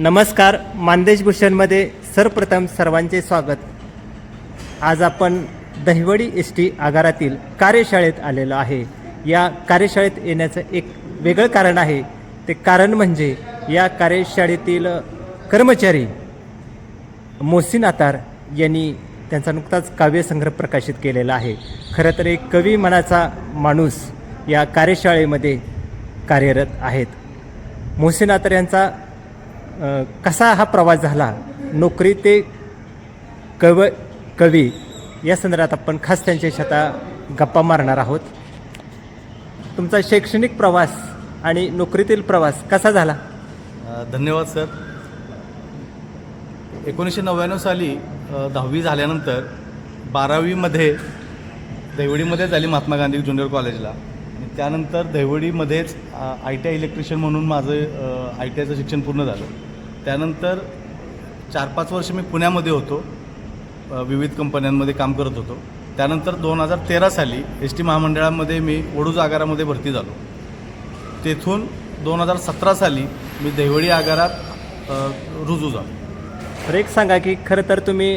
नमस्कार मानदेश भूषणमध्ये सर्वप्रथम सर्वांचे स्वागत. आज आपण दहिवडी एस टी आगारातील कार्यशाळेत आलेलो आहे. या कार्यशाळेत येण्याचं एक वेगळं कारण आहे. ते कारण म्हणजे या कार्यशाळेतील कर्मचारी मोहसिन यांनी त्यांचा नुकताच काव्यसंग्रह प्रकाशित केलेला आहे. खरं तर एक कवी मनाचा माणूस या कार्यशाळेमध्ये कार्यरत आहेत. मोहसिन यांचा कसा हा प्रवास झाला? नोकरी ते कव कवी या संदर्भात आपण खास त्यांच्याशी आता गप्पा मारणार आहोत. तुमचा शैक्षणिक प्रवास आणि नोकरीतील प्रवास कसा झाला? धन्यवाद सर. एकोणीसशे नव्याण्णव साली दहावी झाल्यानंतर बारावीमध्ये दहिवडीमध्ये झाली महात्मा गांधी ज्युनियर कॉलेजला. आणि त्यानंतर दहिवडीमध्येच आय टी आय इलेक्ट्रिशियन म्हणून माझं आय टी आयचं शिक्षण पूर्ण झालं. त्यानंतर चार पाच वर्ष मी पुण्यामध्ये होतो. विविध कंपन्यांमध्ये काम करत होतो. त्यानंतर दोन हजार तेरा साली एस टी महामंडळामध्ये मी वडूज आगारामध्ये भरती झालो. तेथून दोन हजार सतरा साली मी देवळी आगारात रुजू झालो. तर एक सांगा की खरं तर तुम्ही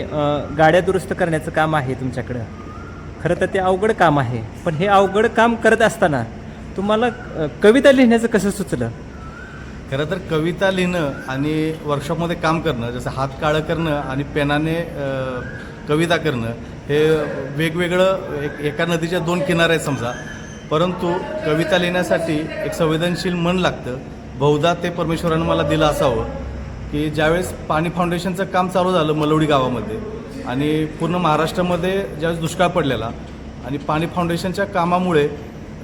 गाड्या दुरुस्त करण्याचं काम आहे तुमच्याकडं. खरं तर ते अवघड काम आहे. पण हे अवघड काम करत असताना तुम्हाला कविता लिहिण्याचं कसं सुचलं? खरं तर कविता लिहिणं आणि वर्कशॉपमध्ये काम करणं जसं हात काळं करणं आणि पेनाने कविता करणं हे वेगवेगळं एक एका नदीच्या दोन किनारे आहेत समजा. परंतु कविता लिहिण्यासाठी एक संवेदनशील मन लागतं. बहुधा ते परमेश्वरानं मला दिलं असावं की ज्यावेळेस पाणी फाउंडेशनचं काम चालू झालं मलवडी गावामध्ये आणि पूर्ण महाराष्ट्रामध्ये ज्यावेळेस दुष्काळ पडलेला आणि पाणी फाउंडेशनच्या कामामुळे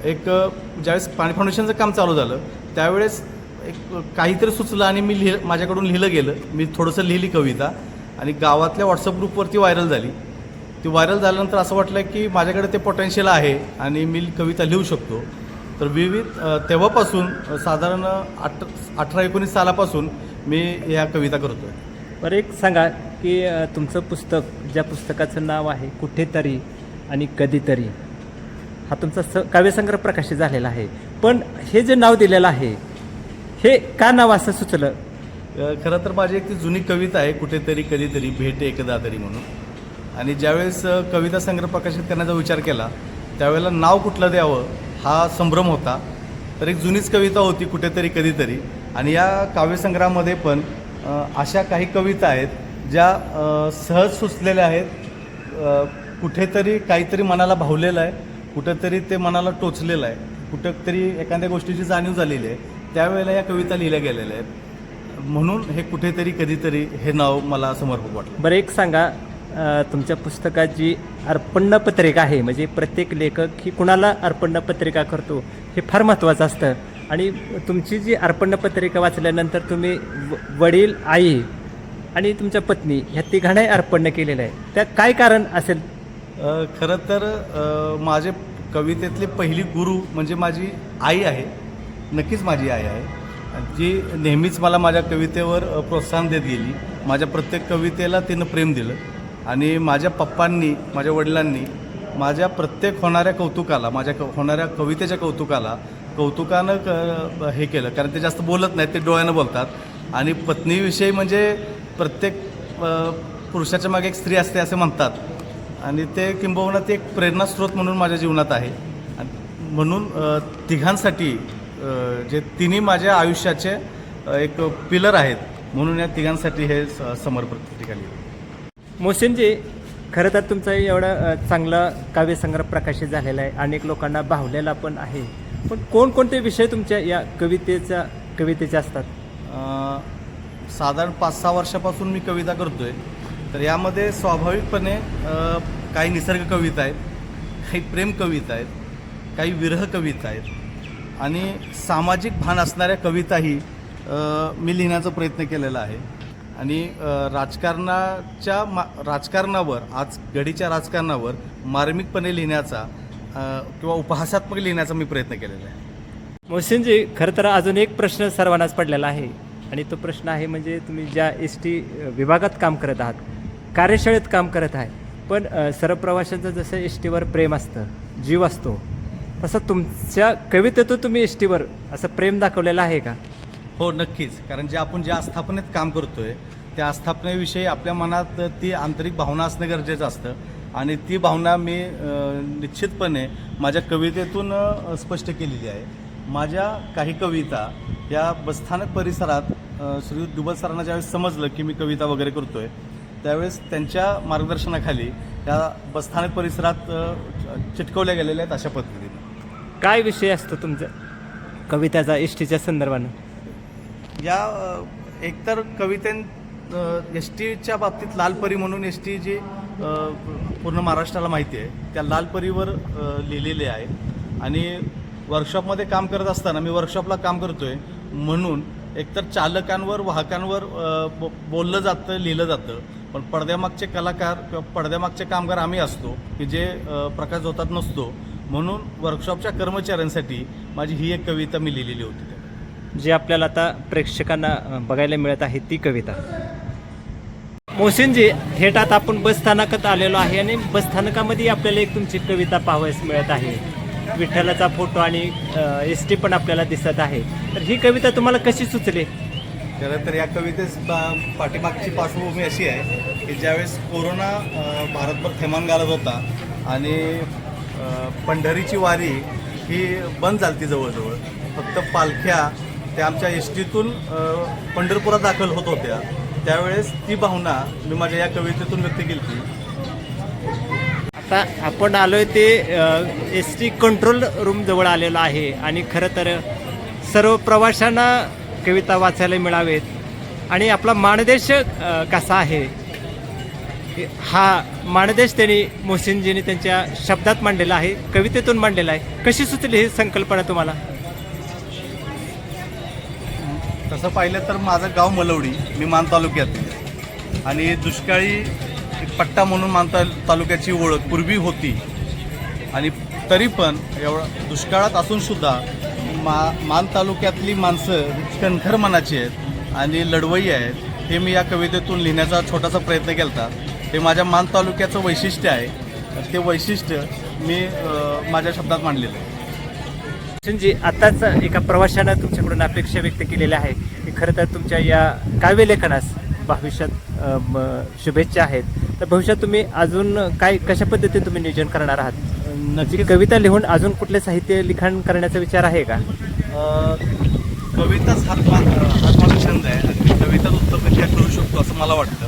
एक ज्यावेळेस पाणी फाउंडेशनचं काम चालू झालं त्यावेळेस एक काहीतरी सुचलं आणि मी लिह माझ्याकडून लिहिलं गेलं. मी थोडंसं लिहिली कविता आणि गावातल्या व्हॉट्सअप ग्रुपवरती व्हायरल झाली. ती व्हायरल झाल्यानंतर असं वाटलं की माझ्याकडे ते पोटेन्शियल आहे आणि मी कविता लिहू शकतो. तर विविध तेव्हापासून साधारण अठ अठरा एकोणीस सालापासून मी ह्या कविता करतो आहे बरं एक सांगा की तुमचं पुस्तक ज्या पुस्तकाचं नाव आहे कुठेतरी आणि कधीतरी हा तुमचा स काव्यसंग्रह प्रकाशित झालेला आहे. पण हे जे नाव दिलेलं आहे हे का नाव असं सुचलं? अ, खरं तर माझी एक ती जुनी कविता आहे कुठेतरी कधीतरी भेट एकदा तरी म्हणून. आणि ज्यावेळेस अ, कविता संग्रह प्रकाशित करण्याचा विचार केला त्यावेळेला नाव कुठलं द्यावं हा संभ्रम होता. तर एक जुनीच कविता होती कुठेतरी कधीतरी. आणि या काव्यसंग्रहामध्ये पण अ, अशा काही कविता आहेत ज्या अ, सहज सुचलेल्या आहेत अ, कुठेतरी काहीतरी मनाला भावलेलं आहे कुठेतरी ते मनाला टोचलेलं आहे कुठंतरी एखाद्या गोष्टीची जाणीव झालेली आहे. त्यावेळेला या कविता लिहिल्या गेलेल्या आहेत. म्हणून हे कुठेतरी कधीतरी हे नाव मला समर्पक वाटलं. बरं एक सांगा तुमच्या पुस्तकात जी अर्पण्य पत्रिका आहे म्हणजे प्रत्येक लेखक ही कुणाला अर्पण्य पत्रिका करतो हे फार महत्त्वाचं असतं. आणि तुमची जी अर्पण्य पत्रिका वाचल्यानंतर तुम्ही व- वडील आई आणि तुमच्या पत्नी ह्या तिघांनाही अर्पण्य केलेलं आहे. त्या काय कारण असेल? खरं तर माझे कवितेतली पहिली गुरु म्हणजे माझी आई आहे. नक्कीच माझी आई आहे. जी नेहमीच मला माझ्या कवितेवर प्रोत्साहन देत गेली. माझ्या प्रत्येक कवितेला तिनं प्रेम दिलं. आणि माझ्या पप्पांनी माझ्या वडिलांनी माझ्या प्रत्येक होणाऱ्या कौतुकाला माझ्या क होणाऱ्या कवितेच्या कौतुकाला कौतुकानं क हे केलं. कारण ते जास्त बोलत नाहीत ते डोळ्यानं बोलतात. आणि पत्नीविषयी म्हणजे प्रत्येक पुरुषाच्या मागे एक स्त्री असते असे म्हणतात. आणि ते किंबहुना ते एक प्रेरणास्रोत म्हणून माझ्या जीवनात आहे. म्हणून तिघांसाठी जे तिन्ही माझ्या आयुष्याचे एक पिलर आहेत. म्हणून या तिघांसाठी हे स- समर्पण पत्रिका लिहिली. मोहसिनजी खरं तर तुमचा एवढा चांगला काव्यसंग्रह प्रकाशित झालेला आहे. अनेक लोकांना भावलेला पण आहे. पण कोणकोणते विषय तुमच्या या कवितेच्या कवितेचे असतात? साधारण पाच सहा वर्षापासून मी कविता करतो आहे तर यामध्ये स्वाभाविकपणे काही निसर्ग कविता आहेत काही प्रेम कविता आहेत काही विरह कविता आहेत. आणि सामाजिक भान असणाऱ्या कविताही मी लिहिण्याचा प्रयत्न केलेला आहे. आणि राजकारणाच्या मा राजकारणावर आज घडीच्या राजकारणावर मार्मिकपणे लिहिण्याचा किंवा उपहासात्मक लिहिण्याचा मी प्रयत्न केलेला आहे. मोहसिनजी खरं तर अजून एक प्रश्न सर्वांनाच पडलेला आहे. आणि तो प्रश्न आहे म्हणजे तुम्ही ज्या एस टी विभागात काम करत आहात कार्यशाळेत काम करत आहे पण सर्व प्रवाशांचं जसं एस टीवर प्रेम असतं जीव असतो तसं तुमच्या कवितेतून तुम्ही एस टीवर असं प्रेम दाखवलेलं आहे का? हो नक्कीच. कारण जे आपण ज्या आस्थापनेत काम करतोय त्या आस्थापनेविषयी आपल्या मनात ती आंतरिक भावना असणं गरजेचं असतं. आणि ती भावना मी निश्चितपणे माझ्या कवितेतून स्पष्ट केलेली आहे. माझ्या काही कविता या बसस्थानक परिसरात श्री दुबल सरांना ज्यावेळेस समजलं की मी कविता वगैरे करतोय त्यावेळेस त्यांच्या मार्गदर्शनाखाली या बसस्थानक परिसरात चिटकवल्या गेलेल्या आहेत अशा पद्धतीने. काय विषय असतो तुमचा? कविताचा एस टीच्या संदर्भानं. या एकतर कवितेन एस टीच्या बाबतीत लालपरी म्हणून एस टी जी पूर्ण महाराष्ट्राला माहिती आहे त्या लालपरीवर लिहिलेले आहे. आणि वर्कशॉपमध्ये काम करत असताना मी वर्कशॉपला काम करतो आहे म्हणून एकतर चालकांवर वाहकांवर बोललं जातं लिहिलं जातं. पण पडद्यामागचे कलाकार किंवा पडद्यामागचे कामगार आम्ही असतो की जे प्रकाश होतात नसतो. म्हणून वर्कशॉपच्या कर्मचाऱ्यांसाठी माझी ही एक कविता मी लिहिलेली होती. जे आपल्याला आता प्रेक्षकांना बघायला मिळत आहे ती कविता. मोहसिनजी थेट आता आपण बस स्थानकात आलेलो आहे आणि बस स्थानकामध्ये आपल्याला एक तुमची कविता पाहावयास मिळत आहे. विठ्ठलाचा फोटो आणि एस टी पण आपल्याला दिसत आहे. तर ही कविता तुम्हाला कशी सुचली? खरं तर या कवितेस पाठीमागची पार्श्वभूमी अशी आहे की ज्यावेळेस कोरोना भारतभर थैमान घालत होता आणि पंढरीची वारी ही बंद झाली जवळजवळ. फक्त पालख्या त्या आमच्या एस टीतून पंढरपुरात दाखल होत होत्या. त्यावेळेस ती भावना मी माझ्या या कवितेतून व्यक्त केली होती. आता आपण आलोय ते एस टी कंट्रोल रूम जवळ आलेलो आहे आणि खरं तर सर्व प्रवाशांना कविता वाचायला मिळावेत. आणि आपला मानदेश कसा आहे? हा माणदेश त्यांनी मोहसिनजींनी त्यांच्या शब्दात मांडलेला आहे कवितेतून मांडलेला आहे. कशी सुचली ही संकल्पना तुम्हाला? तसं पाहिलं तर माझं गाव मलवडी मी मान तालुक्यात. आणि दुष्काळी पट्टा म्हणून मानता तालुक्याची ओळख पूर्वी होती. आणि तरी पण एवढं दुष्काळात असूनसुद्धा मा मान तालुक्यातली माणसं कणखर मनाची आहेत आणि लढवई आहेत हे मी या कवितेतून लिहिण्याचा छोटासा प्रयत्न केला होता हे माझ्या मान तालुक्याचं वैशिष्ट्य आहे. ते वैशिष्ट्य मी माझ्या शब्दात मांडलेलं आहे. मोहसिनजी आताच एका प्रवाशानं तुमच्याकडून अपेक्षा व्यक्त केलेल्या आहे की खरं तर तुमच्या या काव्यलेखनास भविष्यात शुभेच्छा आहेत. तर भविष्यात तुम्ही अजून काय कशा पद्धतीने तुम्ही नियोजन करणार आहात? नक्की कविता लिहून अजून कुठले साहित्य लिखाण करण्याचा विचार आहे का? कविताच हातमा हातमाग छंद आहे. कवितात उत्तर उत्तमरित्या करू शकतो असं मला वाटतं.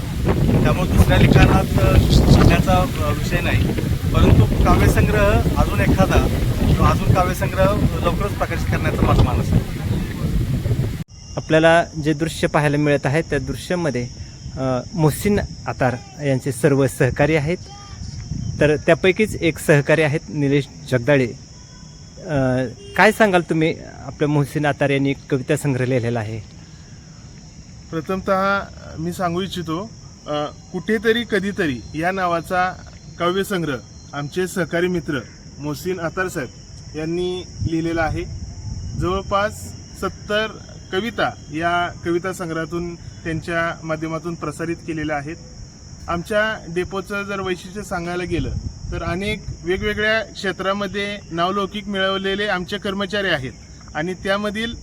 त्यामुळे दुसऱ्या लिखाणात अ, शिकण्याचा विषय नाही. परंतु काव्यसंग्रह अजून एखादा किंवा अजून काव्यसंग्रह लवकरच प्रकाशित करण्याचा माझा मानस आहे. आपल्याला जे दृश्य पाहायला मिळत आहे त्या दृश्यामध्ये मोहसिन आतार यांचे सर्व सहकारी आहेत. तर त्यापैकीच एक सहकारी आहेत निलेश जगदाळे. काय सांगाल तुम्ही? आपल्या मोहसिन आतार यांनी कविता संग्रह लिहिलेला आहे. प्रथमतः मी सांगू इच्छितो कुठेतरी कधीतरी या नावाचा काव्यसंग्रह आमचे सहकारी मित्र मोहसिन अतार साहेब यांनी लिहिलेला आहे. जवळपास सत्तर कविता या कविता संग्रहातून त्यांच्या माध्यमातून प्रसारित केलेल्या आहेत. आमच्या डेपोचं जर वैशिष्ट्य सांगायला गेलं तर अनेक वेगवेगळ्या क्षेत्रामध्ये नावलौकिक मिळवलेले आमचे कर्मचारी आहेत आणि त्यामधील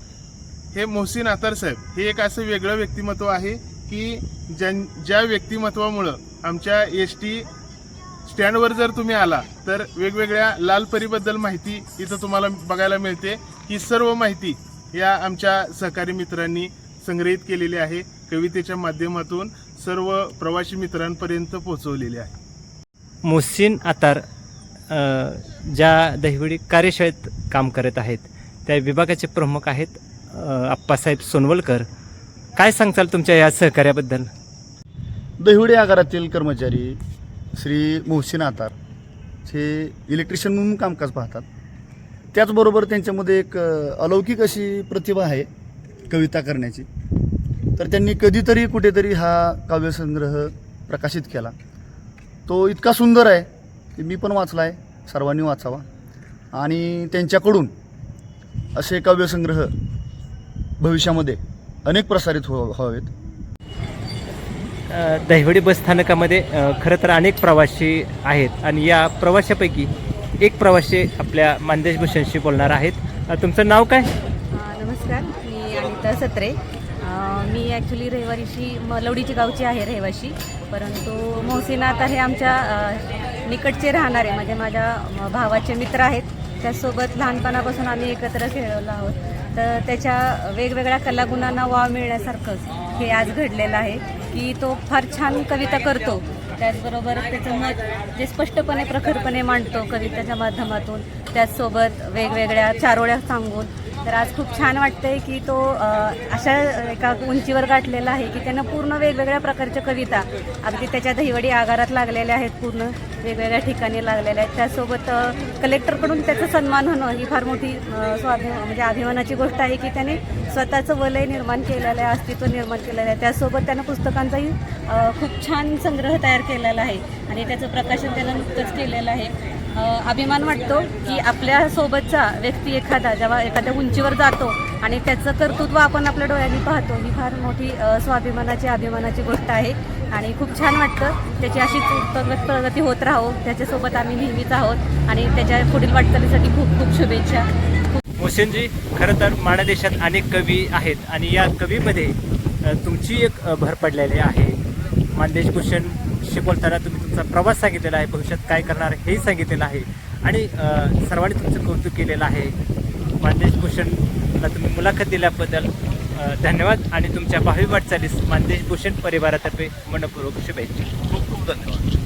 हे मोहसिन आतार साहेब हे एक असं वेगळं व्यक्तिमत्व आहे की ज्या ज्या व्यक्तिमत्वामुळं आमच्या एस टी स्टँडवर जर तुम्ही आला तर वेगवेगळ्या लाल परीबद्दल माहिती इथं तुम्हाला बघायला मिळते. ही सर्व माहिती या आमच्या सहकारी मित्रांनी संग्रहित केलेली आहे. कवितेच्या माध्यमातून सर्व प्रवासी मित्रांपर्यंत पोहोचवलेली आहे. मोहसिन आतार ज्या दहिवडी कार्यशाळेत काम करत आहेत त्या विभागाचे प्रमुख आहेत आप्पासाहेब सोनवलकर काय सांगताल तुमच्या या सहकार्याबद्दल? दहिवडे आगारातील कर्मचारी श्री मोहसिन आतार हे इलेक्ट्रिशियन म्हणून कामकाज पाहतात. त्याचबरोबर त्यांच्यामध्ये एक अलौकिक अशी प्रतिभा आहे कविता करण्याची. तर त्यांनी कधीतरी कुठेतरी हा काव्यसंग्रह प्रकाशित केला. तो इतका सुंदर आहे की मी पण वाचला आहे सर्वांनी वाचावा. आणि त्यांच्याकडून असे काव्यसंग्रह भविष्यामध्ये अनेक प्रसारित हो व्हावेत. दहिवडी बस स्थानकामध्ये अ, खरं तर अनेक प्रवासी आहेत आणि या प्रवाशापैकी एक प्रवासी आपल्या मानदेश भूषणशी बोलणार आहेत. तुमचं नाव काय? नमस्कार मी अनिता सत्रे. मी ॲक्च्युली रहिवारीशी मलवडीची गावची आहे रहिवाशी परंतु मोहसिन आता हे आमच्या निकटचे राहणारे म्हणजे माझ्या भावाचे मित्र आहेत. त्याचसोबत लहानपणापासून आम्ही एकत्र खेळलो आहोत. तर त्याच्या वेगवेगळ्या कलागुणांना वाव मिळण्यासारखंच हे आज घडलेलं आहे की तो फार छान कविता करतो. त्याचबरोबर त्याचं मत जे स्पष्टपणे प्रखरपणे मांडतो कवितेच्या माध्यमातून त्याचसोबत वेगवेगळ्या चारोळ्या सांगून. तर आज खूप छान वाटतंय की तो अशा एका उंचीवर गाठलेला आहे की त्यांना पूर्ण वेगवेगळ्या प्रकारच्या कविता अगदी त्याच्या दहिवडी आगारात लागलेल्या आहेत पूर्ण वेगवेगळ्या ठिकाणी लागलेल्या आहेत. त्यासोबत कलेक्टरकडून त्याचा सन्मान होणं ही फार मोठी स्वाभि म्हणजे अभिमानाची गोष्ट आहे की त्याने स्वतःचं वलय निर्माण केलेलं आहे अस्तित्व निर्माण केलेलं आहे. त्यासोबत त्यानं पुस्तकांचाही खूप छान संग्रह तयार केलेला आहे आणि त्याचं प्रकाशन त्यानं नुकतंच केलेलं आहे. अभिमान वाटतो की आपल्या सोबतचा व्यक्ती एखादा जेव्हा एखाद्या उंचीवर जातो आणि त्याचं कर्तृत्व आपण आपल्या डोळ्यांनी पाहतो ही फार मोठी स्वाभिमानाची अभिमानाची गोष्ट आहे. आणि खूप छान वाटतं त्याची अशीच उत्तम प्रगती होत राहो. त्याच्यासोबत आम्ही नेहमीच आहोत आणि त्याच्या पुढील वाटचालीसाठी खूप खूप शुभेच्छा. मोसेनजी खरं तर माणदेशात अनेक कवी आहेत आणि या कवीमध्ये तुमची एक भर पडलेली आहे. मानदेश भूषण शिकवताना तुम्ही तुमचा प्रवास सांगितलेला आहे भविष्यात काय करणार हेही सांगितलेलं आहे. आणि सर्वांनी तुमचं कौतुक केलेलं आहे. मानदेश भूषणला तुम्ही मुलाखत दिल्याबद्दल धन्यवाद. आणि तुमच्या भावी वाटचालीस मानदेश भूषण परिवारातर्फे मनपूर्वक शुभेच्छा. खूप खूप धन्यवाद.